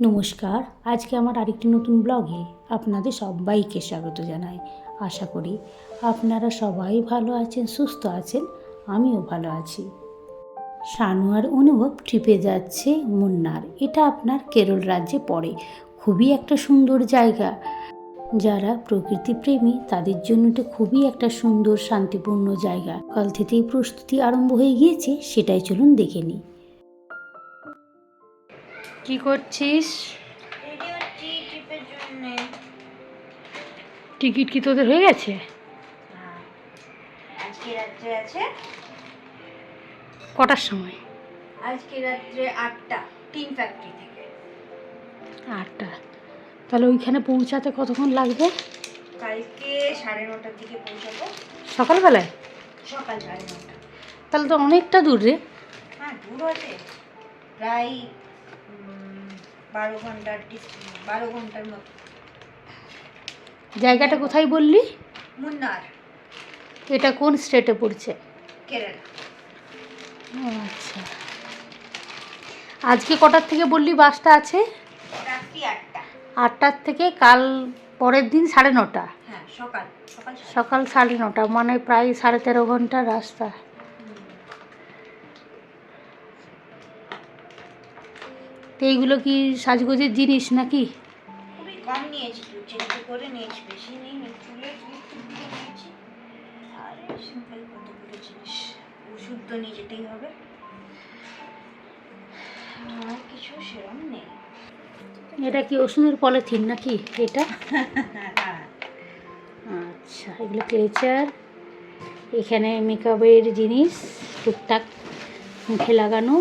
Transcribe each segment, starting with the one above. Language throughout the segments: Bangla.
নমস্কার, আজকে আমার আরেকটি নতুন ব্লগে আপনাদের সবাইকে স্বাগত জানাই। আশা করি আপনারা সবাই ভালো আছেন, সুস্থ আছেন, আমিও ভালো আছি। শানু আর অনুভব ট্রিপে যাচ্ছে মুন্নার। এটা আপনার কেরল রাজ্যে পড়ে। খুবই একটা সুন্দর জায়গা। যারা প্রকৃতি প্রেমী তাদের জন্য এটা খুবই একটা সুন্দর, শান্তিপূর্ণ জায়গা। কাল থেকেই প্রস্তুতি আরম্ভ হয়ে গিয়েছে, সেটাই চলুন দেখে নিই। কি করছিস? টিকিট কি তোদের হয়ে গেছে? কটার সময়? আজকে রাত্রে আটটা। টিন ফ্যাক্টরি থেকে আটটা তাহলে ওইখানে পৌঁছাতে কতক্ষণ লাগবে? কালকে সাড়ে নটার দিকে পৌঁছাবো সকালবেলায়? সকাল সাড়ে নটা তাহলে তো অনেকটা দূর রে। হ্যাঁ দূর আছে প্রায় বারো ঘণ্টার বারো ঘণ্টার মতো। জায়গাটা কোথায় বললি? মুন্নার। এটা কোন স্টেটে পড়ছে? কেরালা। আচ্ছা। আজকে কটার থেকে বললি বাসটা আছে? আটটার থেকে কাল পরের দিন সাড়ে নটা। হ্যাঁ সকাল সকাল সাড়ে নটা মানে প্রায় সাড়ে তেরো ঘণ্টার রাস্তা। তো এইগুলো কি সাজগোজের জিনিস নাকি? খুবই কম নিয়েছি করে নিয়েছি বেশি নেই চুলের ক্লিপ দিয়ে নিয়েছি। আর সিম্পল কতগুলো জিনিস ওষুধ তো নিয়ে যেতেই হবে। আর কিছু সেরম নেই। এটা কি ওষুধের পলিথিন নাকি এটা? আচ্ছা এগুলো ক্লেচার। এখানে মেকআপের জিনিস টুকটাক মুখে লাগানো।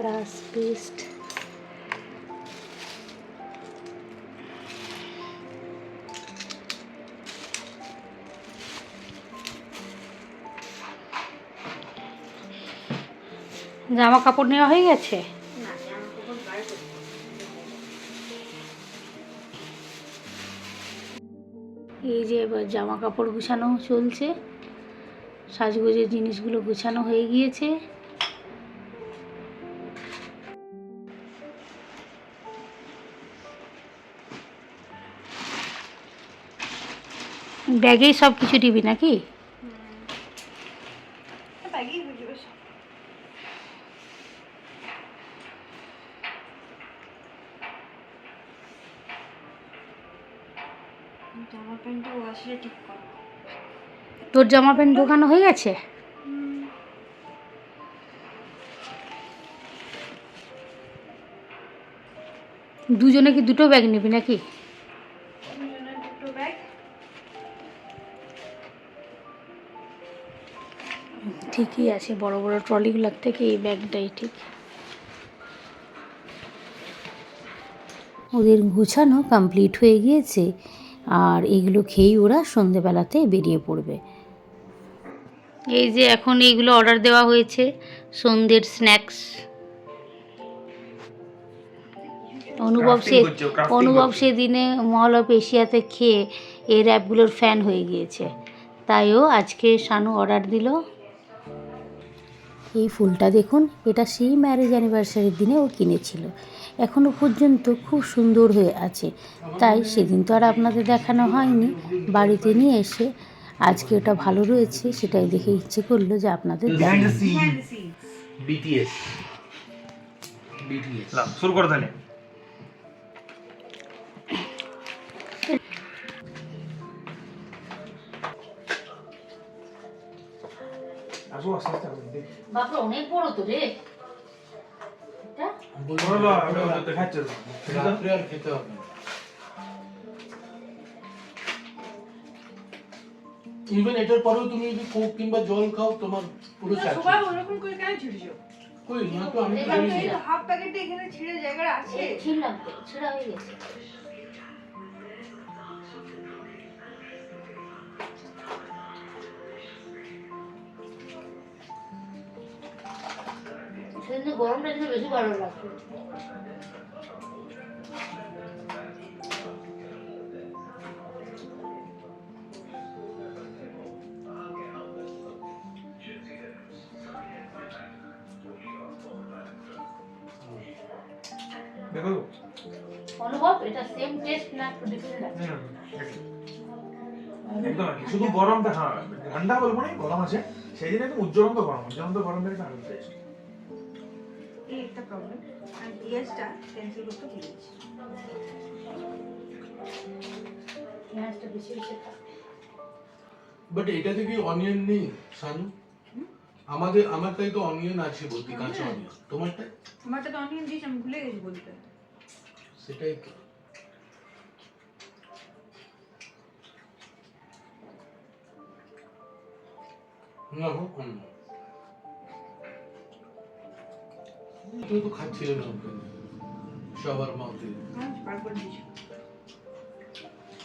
ব্রাশ পেস্ট জামা কাপড় নেওয়া হয়ে গেছে। এই যে এবার জামা কাপড় গুছানো চলছে সাজগোজের জিনিসগুলো গুছানো হয়ে গিয়েছে। ব্যাগেই সব কিছু দিবি নাকি? তোর জামা প্যান্ট ঢোকানো হয়ে গেছে? দুজনে কি দুটো ব্যাগ নিবি নাকি? ঠিকই আছে বড় বড় ট্রলিগুলোর থেকে এই ব্যাগটাই ঠিক। ওদের গুছানো কমপ্লিট হয়ে গিয়েছে আর এগুলো খেয়েই ওরা সন্ধেবেলাতে বেরিয়ে পড়বে। এই যে এখন এইগুলো অর্ডার দেওয়া হয়েছে সন্ধ্যের স্ন্যাক্স অনুভব সে অনুভব সেদিনে মল অফ এশিয়াতে খেয়ে এই র্যাপগুলোর ফ্যান হয়ে গিয়েছে। তাইও আজকে শানু অর্ডার দিল। এই ফুলটা দেখুন এটা সেই ম্যারেজ অ্যানিভার্সারির দিনে ও কিনেছিল। এখনও পর্যন্ত খুব সুন্দর হয়ে আছে। তাই সেদিন তো আর আপনাদের দেখানো হয়নি। বাড়িতে নিয়ে এসে আজকে ওটা ভালো রয়েছে সেটাই দেখে ইচ্ছে করল যে আপনাদের দেখানো। বিটিএস বিটিএস শুরু করে তাহলে। আসো আস্তে আস্তে আসো বাপরে অনেক বড় তো রে। এটা? বলো আমি ওটা দেখাচ্ছি রাত্রে আর খেতে হবে ইভেন এটার পরেও তুমি যদি কোক কিংবা জল খাও তোমার পুরো চার্জ সবাই ওরকম করে কেন ছিড়ছো কই না তো আমি। হাফ প্যাকেটে এখানে ছিঁড়ে জায়গা আছে। ছিলাম তো ছেঁড়া হয়ে গেছে। গরমটা কিন্তু বেশি ভালো লাগছে। অনুভব একদম শুধু গরমটা হ্যাঁ ঠান্ডা বলব না গরম আছে। সেই জন্য একদম উজ্জ্বলন্ত গরম উজ্জ্বলন্ত গরমের একটা আনন্দ এই একটা প্রবলেম আর পেঁয়াজটা ক্যান্সেল করতে ভুলেছি পেঁয়াজটা বেশি বেশি খা বাট এটা থেকে অনিয়ন নেই সানু। আমাদের আমার তাই তো অনিয়ন আছে বলতে কাঁচা অনিয়ন তোমারটা আমারটা তো অনিয়ন দিয়েছি আমি ভুলে গেছি বলতে। সেটাই তো। না হোক অন্য। তুই তো খাচ্ছিলে না ওখানে সবার দিয়েছি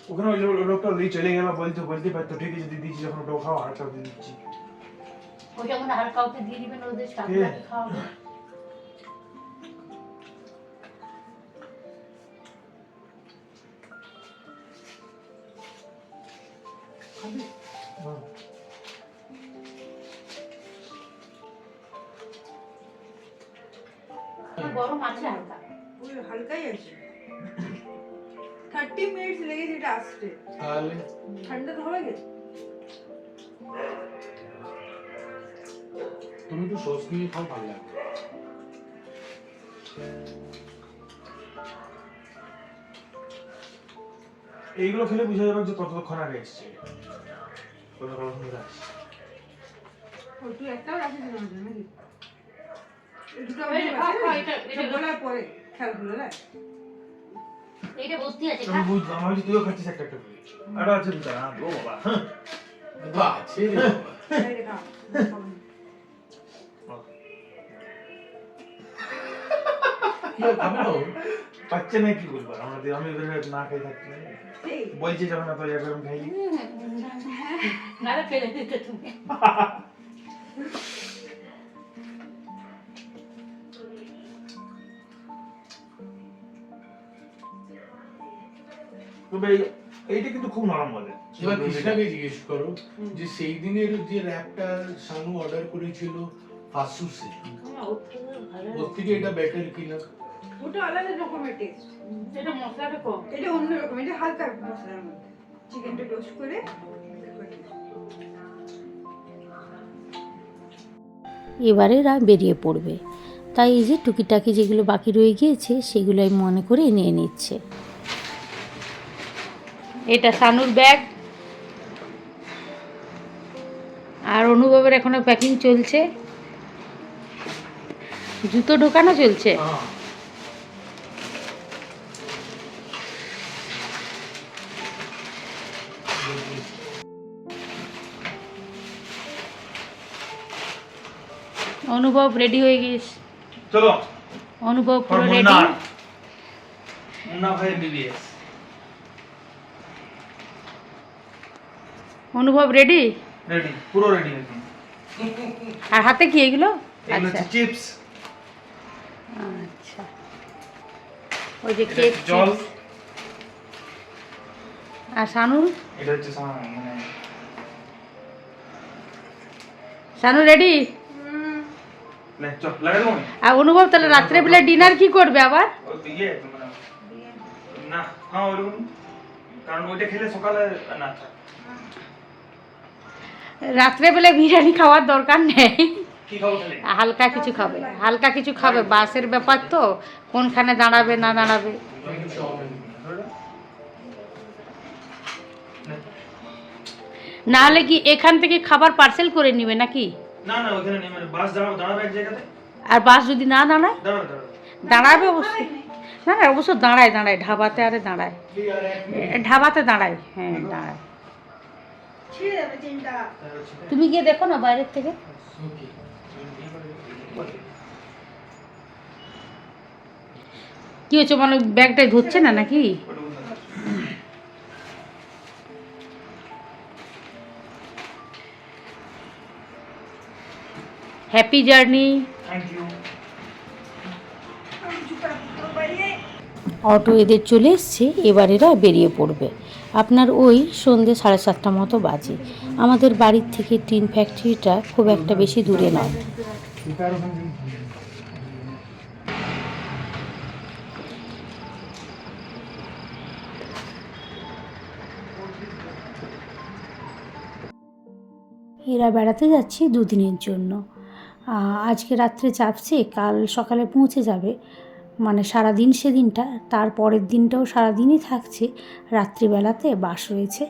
ওখানে ওই লোক- লোকটা দিয়ে চলে গেল বলতে বলতে পারতো ঠিক আছে দিদি যখন ওটা খাও আর একটা দিচ্ছি ওই যখন আর কাউকে দিয়ে দিবেন ওদের সাথে কে? সাথে গরম আছে হালকা। ওই হালকাই আছে। থার্টি মিনিটস লেগেছে এটা আসতে তাহলে? ঠান্ডা তো হবে গেছে তুমি তো সস নিয়ে খাও ভালো লাগবে এইগুলো খেলে বোঝা যাবে যে কতক্ষণ আগে এসছে। কতক্ষণ ধরে আসছে? ও তুই একটাও রাখিস না দুটো পরে না? এইটা ভর্তি আছে আমি বুঝলাম আমি তুইও খাচ্ছিস একটা একটা করে। আরও আছে দুটা হ্যাঁ বাবা। হ্যাঁ। আছে রে বাবা। না ও? পাচ্ছে না কি বলব আমাদের আমি না খাই থাকছি বলছি যখন এত আমি ফেলে দিতে তুমি। তবে এই- এইটা কিন্তু খুব নরম বলে। এবার কৃষ্ণাকে জিজ্ঞেস করো যে সেই দিনের যে র্যাপটা সানু অর্ডার করেছিল ফাসুসে ওর থেকে এটা বেটার কিনা? ওটা আলাদা রকমের টেস্ট এটা মশলাটা কম। এটা অন্য রকম এটা হালকা মশলার মধ্যে। চিকেনটা রোস্ট করে এবারে এরা বেরিয়ে পড়বে। তাই এই যে টুকিটাকি যেগুলো বাকি রয়ে গিয়েছে সেগুলো আমি মনে করে নিয়ে নিচ্ছে এটা সানুর ব্যাগ। আর অনুভবের এখনও প্যাকিং চলছে। জুতো ঢোকানো চলছে। অনুভব রেডি হয়ে গেছে চলো। অনুভব পুরো রেডি মুন্না। ভাই বিবিএস অনুভব রেডি রেডি পুরো রেডি একদম আর হাতে কি এগুলো? আচ্ছা। চিপস আচ্ছা। ওই যে কেক জল। আর শানু এটা হচ্ছে মানে শানু রেডি? আর অনুভব তাহলে রাত্রেবেলা ডিনার কি করবে আবার? মানে না হ্যাঁ কারণ ওইটা খেলে সকালে না রাত্রেবেলা বিরিয়ানি খাওয়ার দরকার নেই। হালকা কিছু খাবে হালকা কিছু খাবে বাসের ব্যাপার তো কোনখানে দাঁড়াবে না দাঁড়াবে। না হলে কি এখান থেকে খাবার পার্সেল করে নিবে নাকি? না না ওখানে নেই মানে বাস দাঁড়াবো দাঁড়াবে এক জায়গাতে। আর বাস যদি না দাঁড়ায়? দাঁড়াবে অবশ্যই না না অবশ্য দাঁড়ায় দাঁড়ায় ঢাবাতে আরে দাঁড়ায়। ঢাবাতে দাঁড়ায় হ্যাঁ দাঁড়ায়। তুমি গিয়ে দেখো না বাইরের থেকে। কি হচ্ছে মানে ব্যাগটাই ধরছে না নাকি? হ্যাপি জার্নি অটো এদের চলে এসছে এবার এরা বেরিয়ে পড়বে। আপনার ওই সন্ধে সাড়ে সাতটা মতো বাজে। আমাদের বাড়ির থেকে টিন ফ্যাক্টরিটা খুব একটা বেশি দূরে নয়। এরা বেড়াতে যাচ্ছে দুদিনের জন্য। আজকে রাত্রে চাপছে, কাল সকালে পৌঁছে যাবে। মানে সারাদিন সেদিনটা, তার পরের দিনটাও সারাদিনই থাকছে। রাত্রিবেলাতে বাস রয়েছে,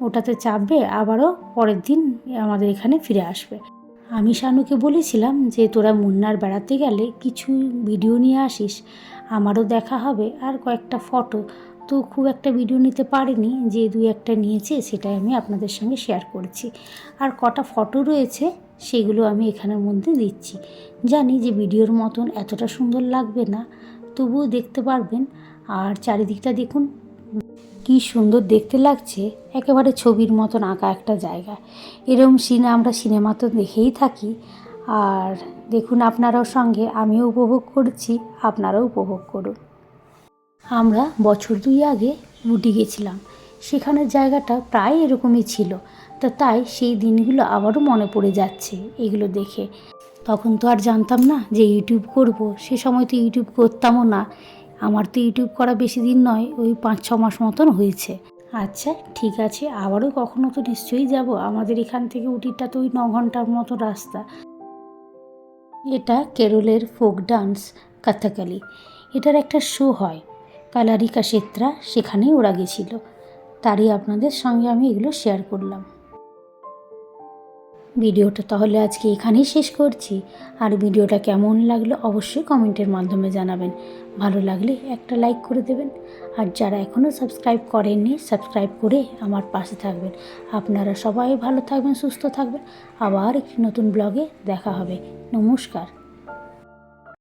ওটাতে চাপবে, আবারও পরের দিন আমাদের এখানে ফিরে আসবে। আমি শানুকে বলেছিলাম যে, তোরা মুন্নার বেড়াতে গেলে কিছু ভিডিও নিয়ে আসিস, আমারও দেখা হবে আর কয়েকটা ফটো। তো খুব একটা ভিডিও নিতে পারিনি, যে দুই একটা নিয়েছে, সেটাই আমি আপনাদের সঙ্গে শেয়ার করছি। আর কটা ফটো রয়েছে সেগুলো আমি এখানের মধ্যে দিচ্ছি। জানি যে ভিডিওর মতন এতটা সুন্দর লাগবে না, তবুও দেখতে পারবেন। আর চারিদিকটা দেখুন, কি সুন্দর দেখতে লাগছে। একেবারে ছবির মতন আঁকা একটা জায়গা। এরম সিনে, আমরা সিনেমা তো দেখেই থাকি। আর দেখুন আপনারাও সঙ্গে আমিও উপভোগ করছি, আপনারাও উপভোগ করুন। আমরা বছর দুই আগে উটি গেছিলাম। সেখানের জায়গাটা প্রায় এরকমই ছিল। তো তাই সেই দিনগুলো আবারও মনে পড়ে যাচ্ছে এগুলো দেখে। তখন তো আর জানতাম না যে ইউটিউব করব। সে সময় তো ইউটিউব করতামও না। আমার তো ইউটিউব করা বেশি দিন নয়, ওই পাঁচ, ছ মাস মতন হয়েছে। আচ্ছা ঠিক আছে, আবারও কখনো তো নিশ্চয়ই যাব। আমাদের এখান থেকে উটিটা তো ওই ন ঘণ্টার মতো রাস্তা। এটা কেরলের ফোক ডান্স, কাথাকালি। এটার একটা শো হয়, কালারিকা সেত্রা, সেখানেই ওরা গেছিল। তারই আপনাদের সঙ্গে আমি এগুলো শেয়ার করলাম। ভিডিওটা তাহলে আজকে এখানেই শেষ করছি। আর ভিডিওটা কেমন লাগল অবশ্যই কমেন্টের মাধ্যমে জানাবেন। ভালো লাগলে একটা লাইক করে দেবেন। আর যারা এখনও সাবস্ক্রাইব করেননি, সাবস্ক্রাইব করে আমার পাশে থাকবেন। আপনারা সবাই ভালো থাকবেন, সুস্থ থাকবেন। আবার একটি নতুন ব্লগে দেখা হবে। নমস্কার।